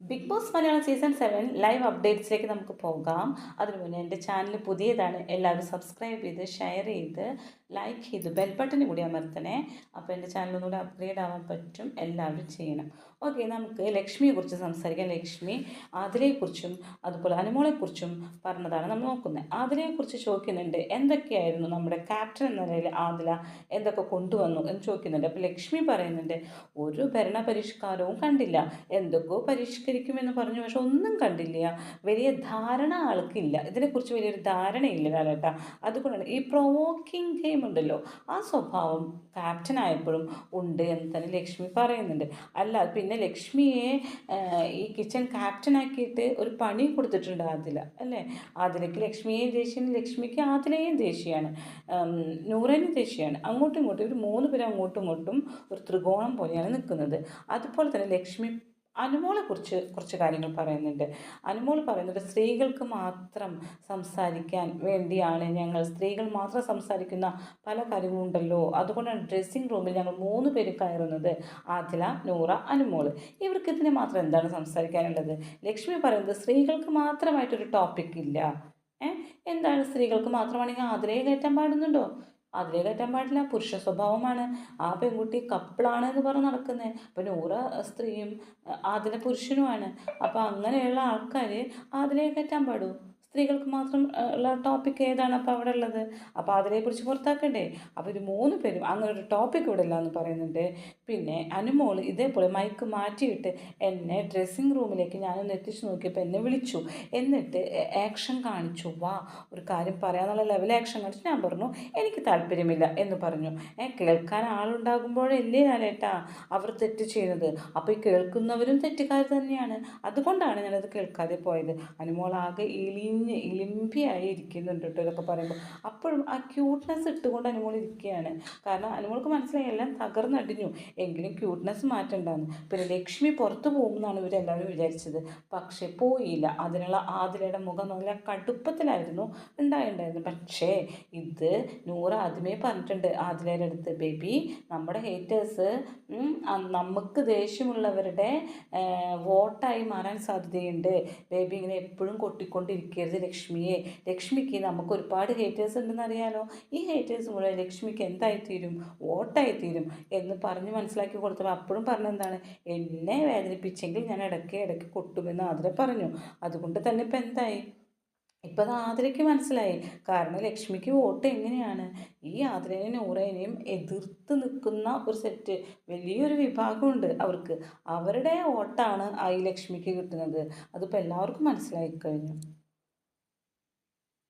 Bigg Boss Malayalam season seven live അപ്ഡേറ്റ്സിലേക്ക് നമുക്ക് പോകാം. അതിനു മുന്നേ എന്റെ ചാനൽ പുതിയതാണ് എല്ലാവരും സബ്സ്ക്രൈബ് ചെയ്ത് ഷെയർ ചെയ്ത് ലൈക്ക് ചെയ്ത് ബെൽ ബട്ടൺ കൂടി അമർത്തണേ. അപ്പോൾ എന്റെ ചാനൽ ഒന്നുകൂടി അപ്ഗ്രേഡ് ആവാൻ പറ്റും. എല്ലാവരും ചെയ്യണം. ഓക്കെ നമുക്ക് ലക്ഷ്മിയെക്കുറിച്ച് സംസാരിക്കാം. ലക്ഷ്മി ആതിരയെക്കുറിച്ചും അതുപോലെ അനുമോളെക്കുറിച്ചും പറഞ്ഞതാണ് നമ്മൾ നോക്കുന്നത്. ആതിരയെക്കുറിച്ച് ചോദിക്കുന്നുണ്ട് എന്തൊക്കെയായിരുന്നു നമ്മുടെ ക്യാപ്റ്റൻ എന്ന നിലയിൽ ആതില എന്തൊക്കെ കൊണ്ടുവന്നു? എന്ന് ചോദിക്കുന്നുണ്ട്. അപ്പോൾ ലക്ഷ്മി പറയുന്നുണ്ട് ഒരു ഭരണ പരിഷ്കാരവും കണ്ടില്ല. എന്തൊക്കെയോ പരിഷ്കരിക്കുമെന്ന് പറഞ്ഞു. പക്ഷെ ഒന്നും കണ്ടില്ല. വലിയ ധാരണ ആൾക്കില്ല. ഇതിനെക്കുറിച്ച് വലിയൊരു ധാരണയില്ല ലാലേട്ട. അതുകൊണ്ടാണ് ഈ പ്രൊവോക്കിംഗ് ഗെയിം ഉണ്ടല്ലോ ആ സ്വഭാവം ക്യാപ്റ്റൻ ആയപ്പോഴും ഉണ്ട് എന്ന് തന്നെ ലക്ഷ്മി പറയുന്നുണ്ട്. അല്ല പിന്നെ ലക്ഷ്മിയെ ഈ കിച്ചൺ ക്യാപ്റ്റൻ ആക്കിയിട്ട് ഒരു പണി കൊടുത്തിട്ടുണ്ട് ആദില അല്ലേ? ആദിലയ്ക്ക് ലക്ഷ്മിയെയും ദേഷ്യമാണ് ലക്ഷ്മിക്ക് ആദിലയെയും ദേഷ്യമാണ് നൂറേനും ദേഷ്യമാണ് അങ്ങോട്ടും ഇങ്ങോട്ടും ഒരു മൂന്ന് പേരും അങ്ങോട്ടും ഇങ്ങോട്ടും ഒരു ത്രികോണം പോലെയാണ് നിൽക്കുന്നത്. അതുപോലെ തന്നെ ലക്ഷ്മി അനുമോളെ കുറിച്ച് കാര്യങ്ങൾ പറയുന്നുണ്ട്. അനുമോൾ പറയുന്നുണ്ട് സ്ത്രീകൾക്ക് മാത്രം സംസാരിക്കാൻ വേണ്ടിയാണ് ഞങ്ങൾ. സ്ത്രീകൾ മാത്രം സംസാരിക്കുന്ന പല കാര്യങ്ങളുണ്ടല്ലോ അതുകൊണ്ടാണ് ഡ്രസ്സിംഗ് റൂമിൽ ഞങ്ങൾ മൂന്ന് പേര് കയറുന്നത്. ആദില നൂറ അനുമോൾ ഇവർക്ക് ഇതിന് മാത്രം എന്താണ് സംസാരിക്കാനുള്ളത്? ലക്ഷ്മി പറയുന്നത് സ്ത്രീകൾക്ക് മാത്രമായിട്ടൊരു ടോപ്പിക് ഇല്ല. എന്താണ് സ്ത്രീകൾക്ക് മാത്രമാണെങ്കിൽ ആതിരയെ കയറ്റാൻ പാടുന്നുണ്ടോ? അതിലേ കയറ്റാൻ പാടില്ല. പുരുഷ സ്വഭാവമാണ്. ആ പെൺകുട്ടി കപ്പിളാണ് എന്ന് പറഞ്ഞ് നടക്കുന്നത് അപ്പം നൂറ സ്ത്രീയും അതിലെ പുരുഷനുമാണ്. അപ്പോൾ അങ്ങനെയുള്ള ആൾക്കാർ അതിലേ കയറ്റാൻ പാടൂ. സ്ത്രീകൾക്ക് മാത്രം ഉള്ള ടോപ്പിക് ഏതാണ്? അപ്പോൾ അവിടെ ഉള്ളത്. അപ്പോൾ അതിനെക്കുറിച്ച് പുറത്താക്കണ്ടേ? അപ്പോൾ മൂന്ന് പേരും അങ്ങനെ ഒരു ടോപ്പിക് ഇവിടെ ഇല്ല എന്ന് പറയുന്നുണ്ട്. പിന്നെ അനുമോൾ ഇതേപോലെ മൈക്ക് മാറ്റിയിട്ട് എന്നെ ഡ്രസ്സിങ് റൂമിലേക്ക് ഞാനൊന്ന് എത്തിച്ചു നോക്കിയപ്പോൾ എന്നെ വിളിച്ചു. എന്നിട്ട് ആക്ഷൻ കാണിച്ചു. വാ ഒരു കാര്യം പറയാമെന്നുള്ള ലെവൽ ആക്ഷൻ കാണിച്ചു. ഞാൻ പറഞ്ഞു എനിക്ക് താല്പര്യമില്ല എന്ന് പറഞ്ഞു. ഏ കേൾക്കാൻ ആളുണ്ടാകുമ്പോഴല്ലേ ഞാനേട്ടാ അവർ തെറ്റ് ചെയ്യുന്നത്. അപ്പോൾ ഈ കേൾക്കുന്നവരും തെറ്റുകാർ തന്നെയാണ്. അതുകൊണ്ടാണ് ഞാനത് കേൾക്കാതെ പോയത്. അനുമോൾ ആകെ ഇലി കുഞ്ഞ് ലിംബിയായി ഇരിക്കുന്നുണ്ട് കേട്ടോ ഇതൊക്കെ പറയുമ്പോൾ അപ്പോഴും ആ ക്യൂട്ട്നെസ് ഇട്ടുകൊണ്ട് അനുമോൾ ഇരിക്കുകയാണ്. കാരണം അനുമോൾക്ക് മനസ്സിലായി എല്ലാം തകർന്നടിഞ്ഞു. എങ്കിലും ക്യൂട്ട്നെസ് മാറ്റണ്ടാന്ന്. പിന്നെ ലക്ഷ്മി പുറത്തു പോകുമെന്നാണ് ഇവരെല്ലാവരും വിചാരിച്ചത്. പക്ഷേ പോയില്ല. അതിനുള്ള ആതിരയുടെ മുഖം നല്ല കടുപ്പത്തിലായിരുന്നു ഉണ്ടായിട്ടുണ്ടായിരുന്നു പക്ഷേ ഇത് നൂറ് ആദ്യമേ പറഞ്ഞിട്ടുണ്ട്. ആതിരയുടെ അടുത്ത് ബേബി നമ്മുടെ ഹേറ്റേഴ്സ് നമുക്ക് ദേഷ്യമുള്ളവരുടെ വോട്ടായി മാറാൻ സാധ്യതയുണ്ട്. ബേബി ഇങ്ങനെ എപ്പോഴും കൊട്ടിക്കൊണ്ടിരിക്കരുത്. ചെയ്യരുത് ലക്ഷ്മിയെ. ലക്ഷ്മിക്ക് നമുക്ക് ഒരുപാട് ഹേറ്റേഴ്സ് ഉണ്ടെന്ന് അറിയാലോ ഈ ഹേറ്റേഴ്സ് മുഴുവൻ ലക്ഷ്മിക്ക് എന്തായിത്തീരും? വോട്ടായിത്തീരും എന്ന് പറഞ്ഞ് മനസ്സിലാക്കി കൊടുത്തപ്പോൾ അപ്പോഴും പറഞ്ഞെന്താണ്? എന്നെ വേദനിപ്പിച്ചെങ്കിൽ ഞാൻ ഇടയ്ക്ക് ഇടയ്ക്ക് കൊട്ടുമെന്ന് ആതിരെ പറഞ്ഞു. അതുകൊണ്ട് തന്നെ ഇപ്പം എന്തായി? ഇപ്പം അത് ആതിരയ്ക്ക് മനസ്സിലായി. കാരണം ലക്ഷ്മിക്ക് വോട്ട് എങ്ങനെയാണ്? ഈ ആതിരനെ നൂറേനെയും എതിർത്ത് നിൽക്കുന്ന ഒരു സെറ്റ് വലിയൊരു വിഭാഗമുണ്ട് അവർക്ക്. അവരുടെ വോട്ടാണ് ആ ഈ ലക്ഷ്മിക്ക് കിട്ടുന്നത്. അതിപ്പോൾ എല്ലാവർക്കും മനസ്സിലായി കഴിഞ്ഞു